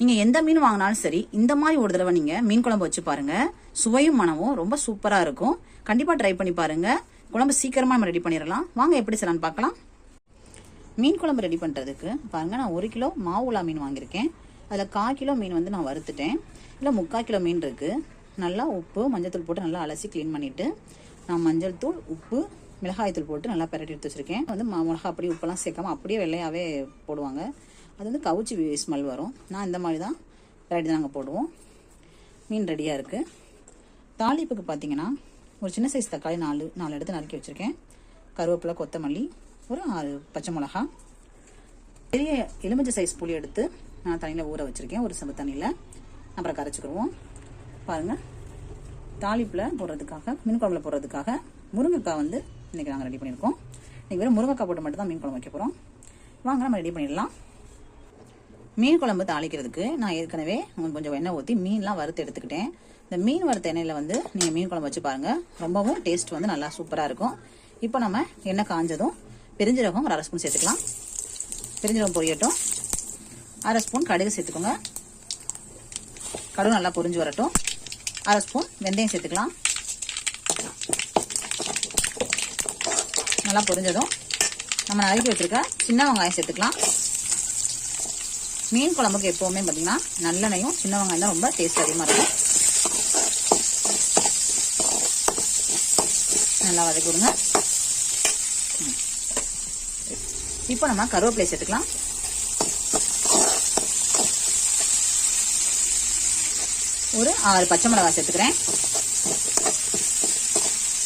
நீங்க எந்த மீன் வாங்கினாலும் சரி இந்த மாதிரி ஒரு தடவை நீங்க மீன் குழம்பு வச்சு பாருங்க. சுவையும் மனமும் ரொம்ப சூப்பரா இருக்கும். கண்டிப்பா ட்ரை பண்ணி பாருங்க. குழம்பு சீக்கிரமா நம்ம ரெடி பண்ணிடலாம் வாங்க எப்படி செய்யலாம்னு பார்க்கலாம். மீன் குழம்பு ரெடி பண்ணுறதுக்கு பாருங்க நான் ஒரு கிலோ மாவுலா மீன் வாங்கியிருக்கேன். அதில் கால் கிலோ மீன் வந்து நான் வறுத்துட்டேன். இல்லை முக்கால் கிலோ மீன் இருக்குது நல்லா உப்பு மஞ்சள் போட்டு நல்லா அலசி க்ளீன் பண்ணிவிட்டு நான் மஞ்சள் தூள் உப்பு மிளகாய் தூள் போட்டு நல்லா பெரட்டி எடுத்து வச்சுருக்கேன். வந்து மிளகா அப்படியே உப்பெல்லாம் சேர்க்காம அப்படியே வெள்ளையாகவே போடுவாங்க. அது வந்து கவுச்சி ஸ்மெல் வரும். நான் இந்த மாதிரி தான் ரெடி தான் நாங்கள் போடுவோம். மீன் ரெடியாக இருக்குது தாளிப்புக்கு பார்த்தீங்கன்னா ஒரு சின்ன சைஸ் தக்காளி நாலு நாலு எடுத்து நறுக்கி வச்சுருக்கேன். கருவேப்பிலை கொத்தமல்லி ஒரு ஆறு பச்சை மிளகா. பெரிய எலுமிச்சை சைஸ் புளி எடுத்து நான் தண்ணியில் ஊற வச்சுருக்கேன். ஒரு செம்பு தண்ணியில். அப்புறம் கரைச்சிக்கிடுவோம். பாருங்கள் தாளிப்பில் போடுறதுக்காக மீன் குழம்புல போடுறதுக்காக முருங்கைக்காய் வந்து இன்றைக்கி நாங்கள் ரெடி பண்ணியிருக்கோம். இன்றைக்கி வெறும் முருங்கைக்காய் போட்டு மட்டும் தான் மீன் குழம்பு வைக்க போகிறோம் வாங்க நம்ம ரெடி பண்ணிடலாம். மீன் குழம்பு தாளிக்கிறதுக்கு நான் ஏற்கனவே உங்களுக்கு கொஞ்சம் எண்ணெய் ஊற்றி மீன்லாம் வறுத்து எடுத்துக்கிட்டேன். இந்த மீன் வறுத்த எண்ணெயில் வந்து நீங்கள் மீன் குழம்பு வச்சு பாருங்கள் ரொம்பவும் டேஸ்ட் வந்து நல்லா சூப்பராக இருக்கும். இப்போ நம்ம எண்ணெய் காஞ்சதும் பெருஞ்சீரகம் ஒரு அரை ஸ்பூன் சேர்த்துக்கலாம். பெருஞ்சீரகம் பொரியட்டும். அரை ஸ்பூன் கடுகு சேர்த்துக்கோங்க. கடுகு நல்லா பொரிஞ்சு வரட்டும். அரை ஸ்பூன் வெந்தயம் சேர்த்துக்கலாம். நல்லா பொரிஞ்சதும் நம்ம நறுக்கி வச்சுருக்க சின்ன வெங்காயம் சேர்த்துக்கலாம். மீன் குழம்புக்கு எப்போவுமே பார்த்தீங்கன்னா நல்லெண்ணையும் சின்ன வெங்காயம் தான் ரொம்ப டேஸ்ட் அதிகமாக இருக்கும். நல்லா வதக்கி விடுங்க. இப்போ நம்ம கருவேப்பிலை சேர்த்துக்கலாம். ஒரு ஆறு பச்சை மிளகாய் சேர்த்துக்கிறேன்.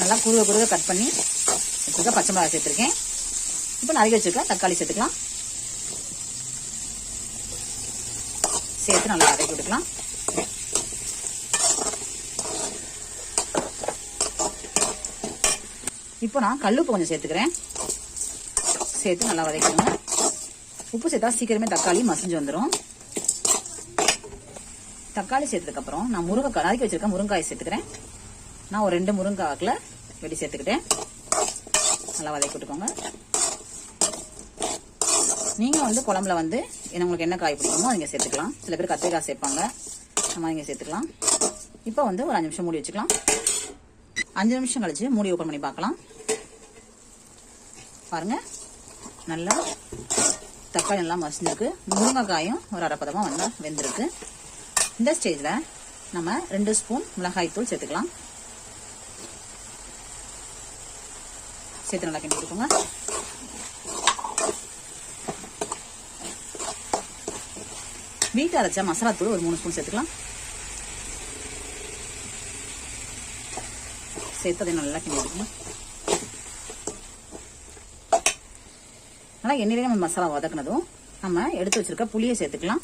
நல்லா குறுக குறுக கட் பண்ணி வச்சுருக்க பச்சை மிளகாய் சேர்த்துருக்கேன். இப்போ நிறைய வச்சிருக்க தக்காளி சேர்த்துக்கலாம். சேர்த்து நல்லா வதக்கி விட்டுக்கலாம் இப்போ நான் கல்லுப்பு கொஞ்சம் சேர்த்துக்கிறேன். சேர்த்து நல்லா வதக்கிடுங்க. உப்பு சேர்த்தா சீக்கிரமே தக்காளி மசிஞ்சு வந்துடும் தக்காளி சேர்த்ததுக்கப்புறம் நான் முருங்கைக்காய் நறுக்கி வச்சிருக்க முருங்காய் சேர்த்துக்கிறேன். நான் ஒரு ரெண்டு முருங்காய் வெட்டி சேர்த்துக்கிட்டேன். நல்லா வதக்கி விட்டுக்கோங்க. நீங்கள் வந்து குழம்புல வந்து உங்களுக்கு என்ன காய் பிடிக்குமோ நீங்கள் சேர்த்துக்கலாம். சில பேர் கத்திரிக்காய் சேர்ப்பாங்க. நம்ம நீங்கள் சேர்த்துக்கலாம். இப்போ வந்து ஒரு அஞ்சு நிமிஷம் மூடி வச்சுக்கலாம். அஞ்சு நிமிஷம் கழிச்சு மூடி ஓப்பன் பண்ணி பார்க்கலாம். பாருங்க. நல்லா தக்காளி நல்லா மசிஞ்சிருக்கு. முருங்கைக்காயும் ஒரு அரைப்பதமாக நல்லா வெந்திருக்கு. இந்த ஸ்டேஜில் நம்ம ரெண்டு ஸ்பூன் மிளகாய் தூள் சேர்த்துக்கலாம். சேர்த்து நல்லா கிண்டி வீட்டை அரைச்சா மசாலா தூள் ஒரு மூணு ஸ்பூன் சேர்த்துக்கலாம். சேர்த்து அதை நல்லா கிண்டி எடுக்கணும். நல்லா எண்ணெயிலே நம்ம மசாலா வதக்குனதும் நம்ம எடுத்து வச்சிருக்க புளியை சேர்த்துக்கலாம்.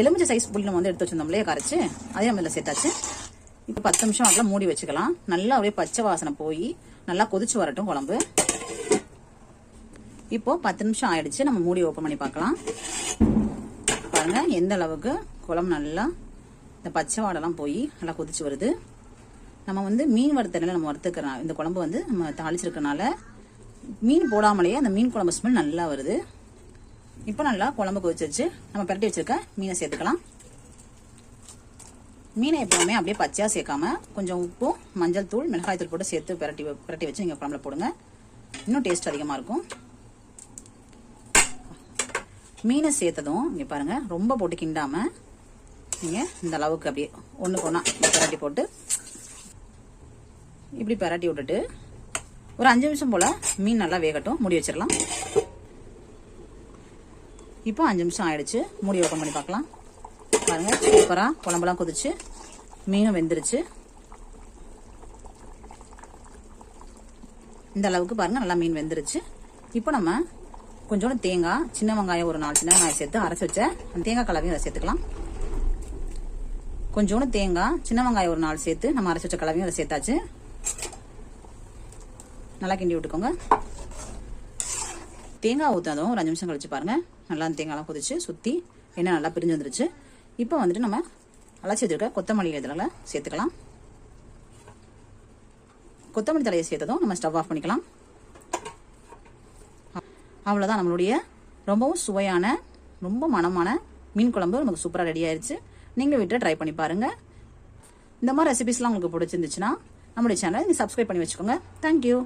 எலுமிச்சை சைஸ் புளி நம்ம வந்து எடுத்து வச்சிருந்தோம்லையே கரைச்சி அதே நம்ம இதில் சேர்த்தாச்சு. இப்போ பத்து நிமிஷம் அதில் மூடி வச்சுக்கலாம். நல்லா அப்படியே பச்சை வாசனை போய் நல்லா கொதிச்சு வரட்டும் குழம்பு. இப்போ பத்து நிமிஷம் ஆயிடுச்சு. நம்ம மூடி ஓப்பன் பண்ணி பார்க்கலாம். பாருங்க எந்த அளவுக்கு? குழம்பு நல்லா இந்த பச்சை வாடெல்லாம் போய் நல்லா கொதிச்சு வருது. நம்ம வந்து மீன் வறுத்தல நம்ம வறுத்துக்கிறோம் இந்த குழம்பு வந்து நம்ம தாளிச்சிருக்கனால மீன் போடாமலேயே அந்த மீன் குழம்பு ஸ்மெல் நல்லா வருது. இப்போ நல்லா குழம்பு கொதிச்சு வச்சு நம்ம பிரட்டி வச்சிருக்க மீனை சேர்த்துக்கலாம். மீனை எப்பவுமே அப்படியே பச்சையாக சேர்க்காம கொஞ்சம் உப்பும் மஞ்சள் தூள் மிளகாய் தூள் போட்டு சேர்த்து பிரட்டி பிரட்டி வச்சு நீங்கள் குழம்புல போடுங்க. இன்னும் டேஸ்ட் அதிகமாக இருக்கும். மீனை சேர்த்ததும் இங்கே பாருங்க ரொம்ப போட்டு கிண்டாம நீங்கள் இந்த அளவுக்கு அப்படியே ஒன்று ஒன்றா பரட்டி போட்டு இப்படி பரட்டி விட்டுட்டு ஒரு அஞ்சு நிமிஷம் போல் மீன் நல்லா வேகட்டும் மூடி வச்சிடலாம். இப்போ அஞ்சு நிமிஷம் ஆயிடுச்சு மூடி ஓப்பன் பண்ணி பார்க்கலாம். பாருங்க சூப்பராக குழம்புலாம் கொதிச்சு மீனும் வெந்துருச்சு. இந்த அளவுக்கு பாருங்க நல்லா மீன் வெந்துருச்சு. இப்போ நம்ம கொஞ்சோண்டு தேங்காய் சின்ன வெங்காயம் ஒரு நாலு சின்ன வெங்காயம் சேர்த்து அரைச்சி வச்ச அந்த தேங்காய் கலவையும் அதை சேர்த்துக்கலாம். கொஞ்சோண்டு தேங்காய் சின்ன வெங்காயம் ஒரு நாலு சேர்த்து நம்ம அரைச்சி வச்ச கலவையும் அதை சேர்த்தாச்சு. நல்லா கிண்டி விட்டுக்கோங்க. தேங்காய் ஊற்றினதும் ஒரு அஞ்சு நிமிஷம் கழிச்சு பாருங்க. நல்லா அந்த தேங்காய்லாம் கொதிச்சு சுற்றி எண்ணெய் நல்லா பிரிஞ்சு வந்துருச்சு. இப்போ வந்துட்டு நம்ம அலசி வச்சிருக்க கொத்தமல்லி இதில் சேர்த்துக்கலாம். கொத்தமல்லி தலையை சேர்த்ததும் நம்ம ஸ்டவ் ஆஃப் பண்ணிக்கலாம். அவ்வளோதான் நம்மளுடைய ரொம்பவும் சுவையான ரொம்ப மனமான மீன் குழம்பு நமக்கு சூப்பராக ரெடி ஆயிடுச்சு நீங்களும் வீட்டில் ட்ரை பண்ணி பாருங்கள் இந்த மாதிரி ரெசிபிஸ்லாம் உங்களுக்கு பிடிச்சிருந்துச்சுன்னா நம்மளுடைய சேனலை நீங்கள் சப்ஸ்கிரைப் பண்ணி வச்சுக்கோங்க. தேங்க்யூ